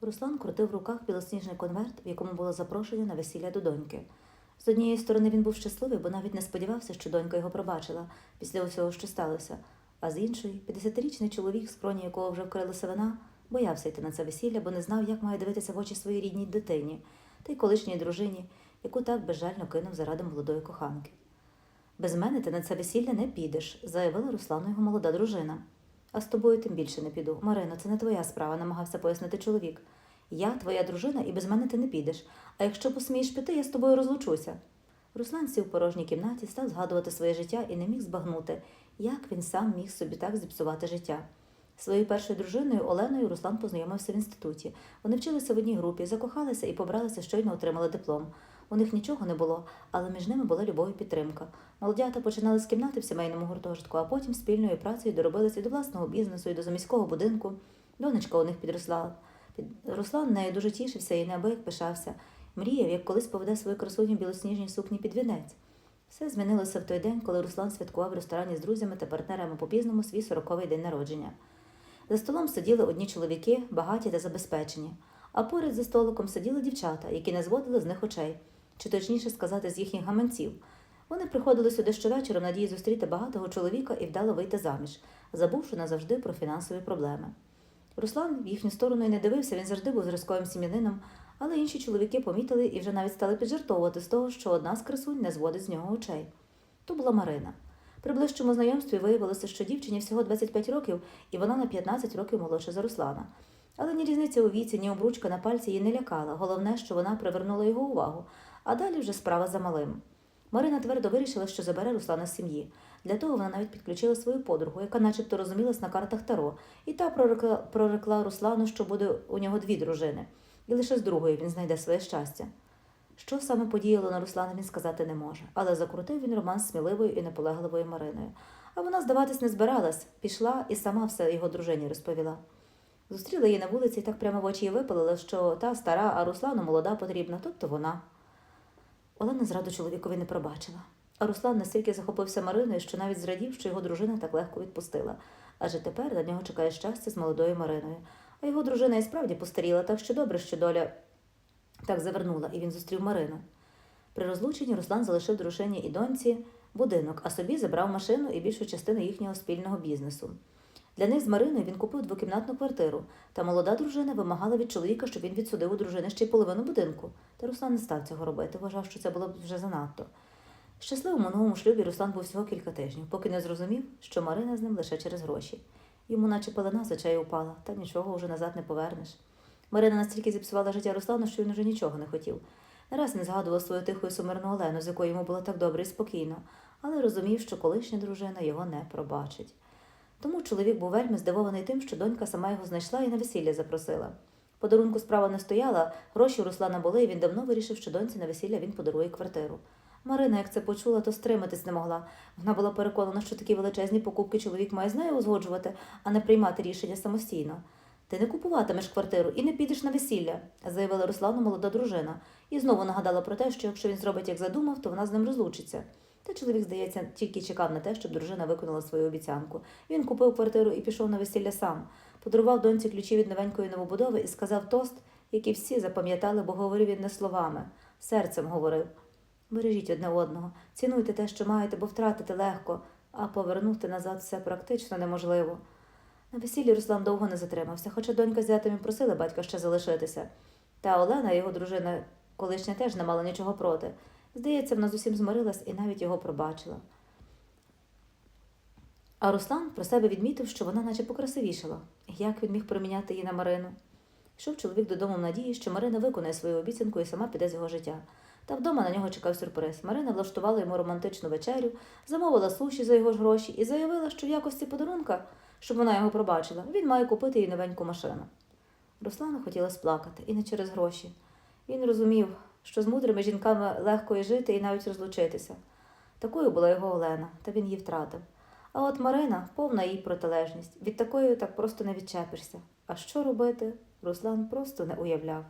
Руслан крутив в руках білосніжний конверт, в якому було запрошення на весілля до доньки. З однієї сторони він був щасливий, бо навіть не сподівався, що донька його пробачила після усього, що сталося. А з іншої, 50-річний чоловік, з кроні якого вже вкрилася вина, боявся йти на це весілля, бо не знав, як має дивитися в очі своїй рідній дитині та й колишній дружині, яку так безжально кинув заради молодої коханки. Без мене ти на це весілля не підеш, заявила Руслану його молода дружина. А з тобою тим більше не піду. Марино, це не твоя справа, намагався пояснити чоловік. Я твоя дружина, і без мене ти не підеш. А якщо посмієш піти, я з тобою розлучуся. Руслан сів в порожній кімнаті, став згадувати своє життя і не міг збагнути, як він сам міг собі так зіпсувати життя. Своєю першою дружиною Оленою Руслан познайомився в інституті. Вони вчилися в одній групі, закохалися і побралися, щойно отримали диплом. У них нічого не було, але між ними була любов і підтримка. Молодята починали з кімнати в сімейному гуртожитку, а потім спільною працею доробилися до власного бізнесу, і до заміського будинку. Донечка у них підросла. Руслан нею дуже тішився і неабияк пишався. Мріяв, як колись поведе свою красуню білосніжній сукні під вінець. Все змінилося в той день, коли Руслан святкував в ресторані з друзями та партнерами по пізному свій сороковий день народження. За столом сиділи одні чоловіки, багаті та забезпечені, а поряд за столиком сиділи дівчата, які не зводили з них очей, чи точніше сказати, з їхніх гаманців. Вони приходили сюди щовечора в надії зустріти багатого чоловіка і вдало вийти заміж, забувши назавжди про фінансові проблеми. Руслан в їхню сторону і не дивився, він завжди був зразковим сім'янином, але інші чоловіки помітили і вже навіть стали піджартовувати з того, що одна з красунь не зводить з нього очей. То була Марина. При ближчому знайомстві виявилося, що дівчині всього 25 років, і вона на 15 років молодша за Руслана. Але ні різниця у віці, ні обручка на пальці її не лякала. Головне, що вона привернула його увагу, а далі вже справа за малим. Марина твердо вирішила, що забере Руслана з сім'ї. Для того вона навіть підключила свою подругу, яка начебто розумілась на картах Таро, і та прорекла, прорекла Руслану, що буде у нього дві дружини, і лише з другої він знайде своє щастя. Що саме подіяло на Руслана, він сказати не може, але закрутив він роман з сміливою і наполегливою Мариною. А вона здаватись не збиралась, пішла і сама все його дружині розповіла. Зустріла її на вулиці і так прямо в очі випалила, що та стара, а Руслану молода потрібна, тобто вона. Олена зраду чоловікові не пробачила. А Руслан настільки захопився Мариною, що навіть зрадів, що його дружина так легко відпустила. Адже тепер на нього чекає щастя з молодою Мариною. А його дружина і справді постаріла, так що добре, що доля так завернула, і він зустрів Марину. При розлученні Руслан залишив дружині і доньці будинок, а собі забрав машину і більшу частину їхнього спільного бізнесу. Для них з Мариною він купив двокімнатну квартиру, та молода дружина вимагала від чоловіка, щоб він відсудив у дружини ще й половину будинку. Та Руслан не став цього робити, вважав, що це було б вже занадто. Щасливому новому шлюбі Руслан був всього кілька тижнів, поки не зрозумів, що Марина з ним лише через гроші. Йому наче пелена з очей упала, та нічого вже назад не повернеш. Марина настільки зіпсувала життя Руслану, що він уже нічого не хотів. Не раз не згадував свою тиху і сумирну Олену, з якою йому було так добре і спокійно, але розумів, що колишня дружина його не пробачить. Тому чоловік був вельми здивований тим, що донька сама його знайшла і на весілля запросила. Подарунку справа не стояла, гроші у Руслана були, і він давно вирішив, що доньці на весілля він подарує квартиру. Марина, як це почула, то стриматись не могла. Вона була переконана, що такі величезні покупки чоловік має з нею узгоджувати, а не приймати рішення самостійно. Ти не купуватимеш квартиру і не підеш на весілля, заявила Руслану молода дружина, і знову нагадала про те, що якщо він зробить, як задумав, то вона з ним розлучиться. Та чоловік, здається, тільки чекав на те, щоб дружина виконала свою обіцянку. Він купив квартиру і пішов на весілля сам, подарував доньці ключі від новенької новобудови і сказав тост, який всі запам'ятали, бо говорив він не словами, серцем говорив. Бережіть одне одного, цінуйте те, що маєте, бо втратити легко, а повернути назад все практично неможливо. На весіллі Руслан довго не затримався, хоча донька з зятем просила батька ще залишитися. Та Олена, його дружина, колишня теж не мала нічого проти. Здається, вона з усім змирилась і навіть його пробачила. А Руслан про себе відмітив, що вона наче покрасивішала. Як він міг проміняти її на Марину? Йшов чоловік додому в надії, що Марина виконає свою обіцянку і сама піде з його життя. Та вдома на нього чекав сюрприз. Марина влаштувала йому романтичну вечерю, замовила суші за його ж гроші і заявила, що в якості подарунка, щоб вона його пробачила, він має купити їй новеньку машину. Руслану хотілося плакати, і не через гроші. Він розумів, що з мудрими жінками легко і жити, і навіть розлучитися. Такою була його Олена, та він її втратив. А от Марина повна їй протилежність. Від такої так просто не відчепишся. А що робити, Руслан просто не уявляв.